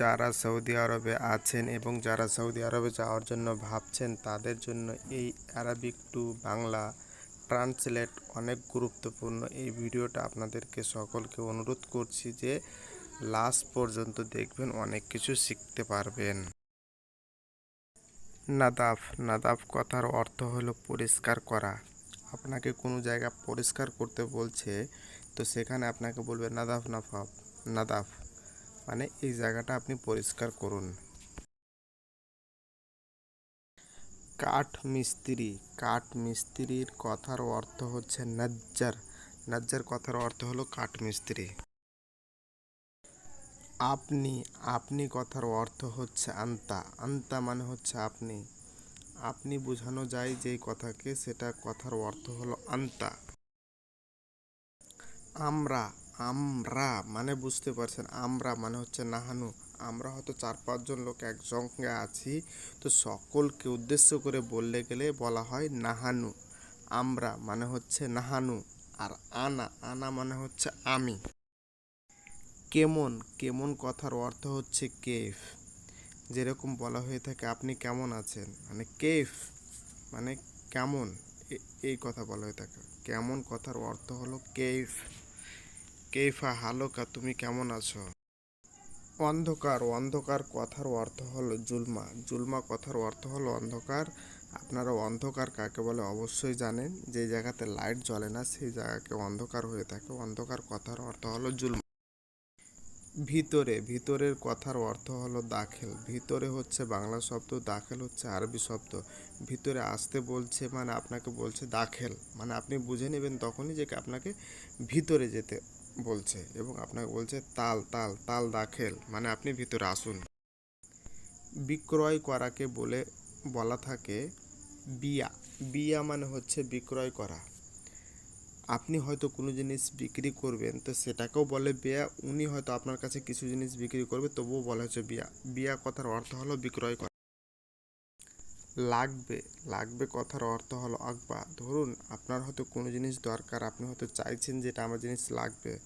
যারা সৌদি আরবে আছেন এবং যারা সৌদি আরবে যাওয়ার জন্য ভাবছেন, তাদের জন্য এই অ্যারাবিক টু বাংলা ট্রান্সলেট অনেক গুরুত্বপূর্ণ। এই ভিডিওটা আপনাদেরকে সকলকে অনুরোধ করছি যে লাস্ট পর্যন্ত দেখবেন, অনেক কিছু শিখতে পারবেন। নাদাফ নাদাফ কথার অর্থ হলো পরিষ্কার করা। আপনাকে কোনো জায়গা পরিষ্কার করতে বলছে, তো সেখানে আপনাকে বলবে নাদাফ, নাফাফ, নাদাফ। মানে এই জায়গাটা আপনি পরিষ্কার করুন। কাঠ মিস্ত্রি কাঠ মিস্ত্রির কথার অর্থ হচ্ছে নজ্জার। নজ্জার কথার অর্থ হলো কাঠ মিস্ত্রি আপনি আপনি কথার অর্থ হচ্ছে আন্তা। আন্তা মানে হচ্ছে আপনি। আপনি বোঝানো যায় যেই কথাকে, সেটা কথার অর্থ হলো আন্তা। আমরা আমরা মানে বুঝতে পারছেন, আমরা মানে হচ্ছে নাহানু। আমরা হয়তো চার পাঁচজন লোক একসঙ্গে আছি, তো সকলকে উদ্দেশ্য করে বললে গেলে বলা হয় নাহানু। আমরা মানে হচ্ছে নাহানু, আর আনা আনা মানে হচ্ছে আমি। কেমন কেমন কথার অর্থ হচ্ছে কেফ? যেরকম বলা হয়ে থাকে, আপনি কেমন আছেন? মানে কেফ মানে কেমন? এই কথা বলা হয়ে থাকে। কেমন কথার অর্থ হলো কেফ। কেফা হালোকা, তুমি কেমন আছো? অন্ধকার অন্ধকার কথার অর্থ হলো জুলমা। জুলমা কথার অর্থ হলো অন্ধকার। আপনারা অন্ধকার কাকে বলে অবশ্যই জানেন। যে জায়গাতে লাইট জ্বলে না, সেই জায়গাকে অন্ধকার হয়ে থাকে। অন্ধকার কথার অর্থ হলো জুলমা। ভিতরে, ভিতরের কথার অর্থ হলো দাখেল। ভিতরে হচ্ছে বাংলা শব্দ, দাখেল হচ্ছে আরবি শব্দ। ভিতরে আসতে বলছে মানে আপনাকে বলছে দাখেল। মানে আপনি বুঝে নেবেন তখনই যে আপনাকে ভিতরে যেতে বলছে এবং আপনাকে বলছে, তাল তাল তাল দাখেল মানে আপনি ভিতরে আসুন। বিক্রয় করাকে বলে, বলা থাকে বিয়া। বিয়া মানে হচ্ছে বিক্রয় করা। আপনি হয়তো কোনো জিনিস বিক্রি করবেন, তো সেটাকেও বলে বিয়া। উনি হয়তো আপনার কাছে কিছু জিনিস বিক্রি করবে, তবুও বলা হচ্ছে বিয়া। বিয়া কথার অর্থ হলো বিক্রয় করা। লাগবে লাগবে কথার অর্থ হলো, আকবা, ধরুন আপনার হয়তো কোনো জিনিস দরকার, আপনি হয়তো চাইছেন যে এটা আমার জিনিস লাগবে।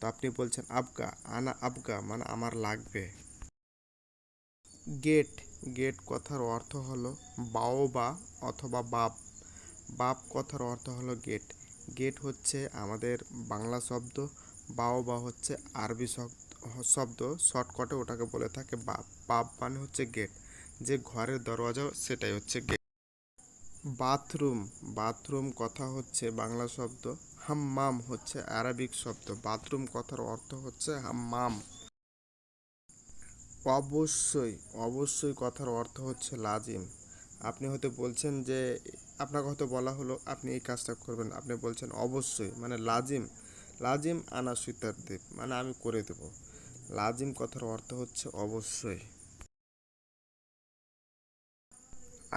তো আপনি বলছেন আবগা আনা আবগা মানে আমার লাগবে। গেট গেট কথার অর্থ হলো বাওবা অথবা বাপ। বাপ কথার অর্থ হলো গেট। গেট হচ্ছে আমাদের বাংলা শব্দ বাওবা হচ্ছে আরবি শব্দ শব্দ, শর্টকাটে ওটাকে বলে থাকে বাপ। বাপ মানে হচ্ছে গেট। যে ঘরের দরওয়াজা, সেটাই হচ্ছে গেট বাথরুম বাথরুম কথা হচ্ছে বাংলা শব্দ, হাম্মাম হচ্ছে আরবিক শব্দ। বাথরুম কথার অর্থ হচ্ছে হাম্মাম। অবশ্যই অবশ্যই কথার অর্থ হচ্ছে লাজিম। আপনি হয়তো বলছেন যে, আপনাকে হয়তো বলা হলো, আপনি এই কাজটা করবেন। আপনি বলছেন অবশ্যই মানে লাজিম। লাজিম আনা সুইতার দেব মানে আমি করে দেব। লাজিম কথার অর্থ হচ্ছে অবশ্যই।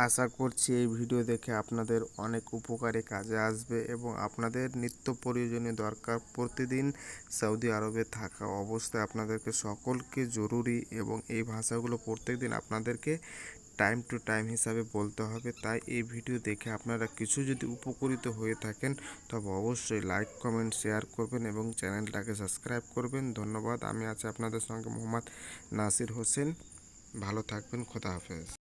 আশা করছি এই ভিডিও দেখে আপনাদের অনেক উপকারে কাজে আসবে এবং আপনাদের নিত্য প্রয়োজনীয় দরকার প্রতিদিন সৌদি আরবে থাকা অবস্থায় আপনাদেরকে সকলকে জরুরি এবং এই ভাষাগুলো প্রত্যেকদিন আপনাদেরকে টাইম টু টাইম হিসাবে বলতে হবে। তাই এই ভিডিও দেখে আপনারা কিছু যদি উপকৃত হয়ে থাকেন, তবে অবশ্যই লাইক কমেন্ট শেয়ার করবেন এবং চ্যানেলটাকে সাবস্ক্রাইব করবেন। ধন্যবাদ। আমি আছি আপনাদের সঙ্গে মোহাম্মদ নাসির হোসেন। ভালো থাকবেন। খোদা হাফেজ।